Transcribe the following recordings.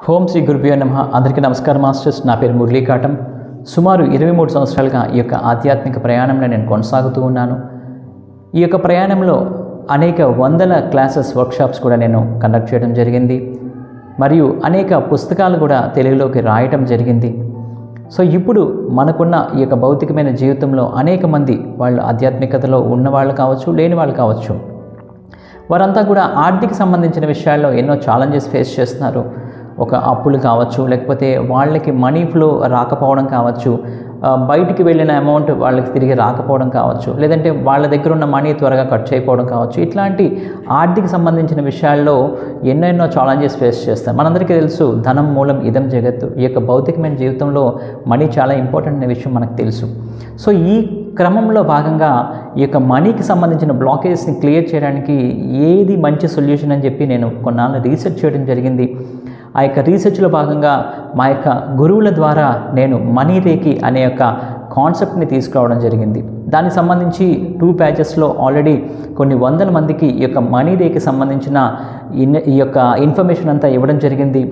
Home Shri గురుభ్యో నమ. అందరికీ నమస్కారం మాస్టర్స్. నా పేరు మురళీకాటం. సుమారు ఇరవై మూడు సంవత్సరాలుగా ఈ యొక్క ఆధ్యాత్మిక ప్రయాణంలో నేను కొనసాగుతూ ఉన్నాను. ఈ యొక్క ప్రయాణంలో అనేక వందల క్లాసెస్ వర్క్షాప్స్ కూడా నేను కండక్ట్ చేయడం జరిగింది. మరియు అనేక పుస్తకాలు కూడా తెలుగులోకి రాయటం జరిగింది. సో ఇప్పుడు మనకున్న ఈ యొక్క భౌతికమైన జీవితంలో అనేక మంది వాళ్ళు ఆధ్యాత్మికతలో ఉన్నవాళ్ళు కావచ్చు లేని వాళ్ళు కావచ్చు వారంతా కూడా ఆర్థిక సంబంధించిన విషయాల్లో ఎన్నో ఛాలెంజెస్ ఫేస్ చేస్తున్నారు. ఒక అప్పులు కావచ్చు లేకపోతే వాళ్ళకి మనీ ఫ్లో రాకపోవడం కావచ్చు బయటికి వెళ్ళిన అమౌంట్ వాళ్ళకి తిరిగి రాకపోవడం కావచ్చు లేదంటే వాళ్ళ దగ్గర ఉన్న మనీ త్వరగా ఖర్చు అయిపోవడం కావచ్చు ఇట్లాంటి ఆర్థిక సంబంధించిన విషయాల్లో ఎన్నెన్నో ఛాలెంజెస్ ఫేస్ చేస్తాం మనందరికీ తెలుసు ధనం మూలం ఇదం జగత్తు. ఈ యొక్క భౌతికమైన జీవితంలో మనీ చాలా ఇంపార్టెంట్ అనే విషయం మనకు తెలుసు. సో ఈ క్రమంలో భాగంగా ఈ యొక్క మనీకి సంబంధించిన బ్లాకేజ్ని క్లియర్ చేయడానికి ఏది మంచి సొల్యూషన్ అని చెప్పి నేను కొన్నాళ్ళు రీసెర్చ్ చేయడం జరిగింది. ఆ యొక్క రీసెర్చ్లో భాగంగా మా యొక్క గురువుల ద్వారా నేను మనీ రేకి అనే యొక్క కాన్సెప్ట్ని తీసుకురావడం జరిగింది. దానికి సంబంధించి టూ ప్యాచెస్లో ఆల్రెడీ కొన్ని వందల మందికి ఈ యొక్క మనీ రేకి సంబంధించిన ఇన్ ఈ యొక్క ఇన్ఫర్మేషన్ అంతా ఇవ్వడం జరిగింది.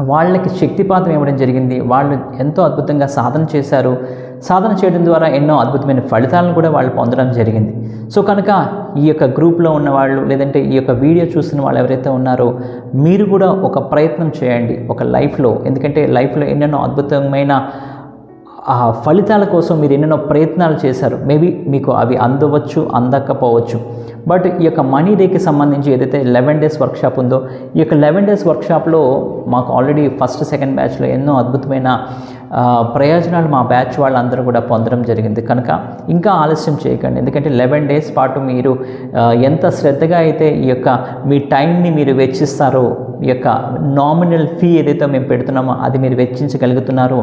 వాళ్ళకి శక్తిపాతం ఇవ్వడం జరిగింది. వాళ్ళు ఎంతో అద్భుతంగా సాధన చేశారు. సాధన చేయడం ద్వారా ఎన్నో అద్భుతమైన ఫలితాలను కూడా వాళ్ళు పొందడం జరిగింది. సో కనుక ఈ యొక్క గ్రూప్లో ఉన్న వాళ్ళు లేదంటే ఈ యొక్క వీడియో చూస్తున్న వాళ్ళు ఎవరైతే ఉన్నారో మీరు కూడా ఒక ప్రయత్నం చేయండి. ఒక లైఫ్లో ఎందుకంటే లైఫ్లో ఎన్నెన్నో అద్భుతమైన ఆ ఫలితాల కోసం మీరు ఎన్నెన్నో ప్రయత్నాలు చేశారు. మేబీ మీకు అవి అందవచ్చు అందకపోవచ్చు. బట్ ఈ యొక్క మనీ డేకి సంబంధించి ఏదైతే లెవెన్ డేస్ వర్క్షాప్ ఉందో ఈ యొక్క లెవెన్ డేస్ వర్క్షాప్లో మాకు ఆల్రెడీ ఫస్ట్ సెకండ్ బ్యాచ్లో ఎన్నో అద్భుతమైన ప్రయోజనాలు మా బ్యాచ్ వాళ్ళందరూ కూడా పొందడం జరిగింది. కనుక ఇంకా ఆలస్యం చేయకండి. ఎందుకంటే లెవెన్ డేస్ పాటు మీరు ఎంత శ్రద్ధగా అయితే ఈ యొక్క మీ టైంని మీరు వెచ్చిస్తారో ఈ యొక్క నామినల్ ఫీ ఏదైతే మేము పెడుతున్నామో అది మీరు వెచ్చించగలుగుతున్నారు.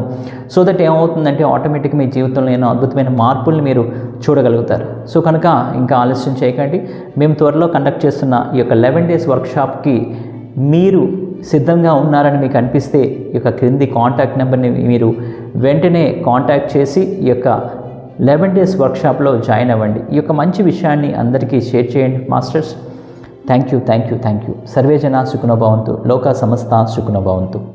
సో దట్ ఏమవుతుందంటే ఆటోమేటిక్గా మీ జీవితంలో ఎన్నో అద్భుతమైన మార్పుల్ని మీరు చూడగలుగుతారు. సో కనుక ఇంకా ఆలస్యం చేయకండి. మేము త్వరలో కండక్ట్ చేస్తున్న ఈ యొక్క లెవెన్ డేస్ వర్క్షాప్కి మీరు సిద్ధంగా ఉన్నారని మీకు అనిపిస్తే ఈ యొక్క క్రింది కాంటాక్ట్ నెంబర్ని మీరు వెంటనే కాంటాక్ట్ చేసి ఈ యొక్క లెవెన్ డేస్ వర్క్షాప్లో జాయిన్ అవ్వండి. ఈ యొక్క మంచి విషయాన్ని అందరికీ షేర్ చేయండి masters thank you thank you thank you survey జనా సుఖనో లోక సమస్త సుఖనభవంతు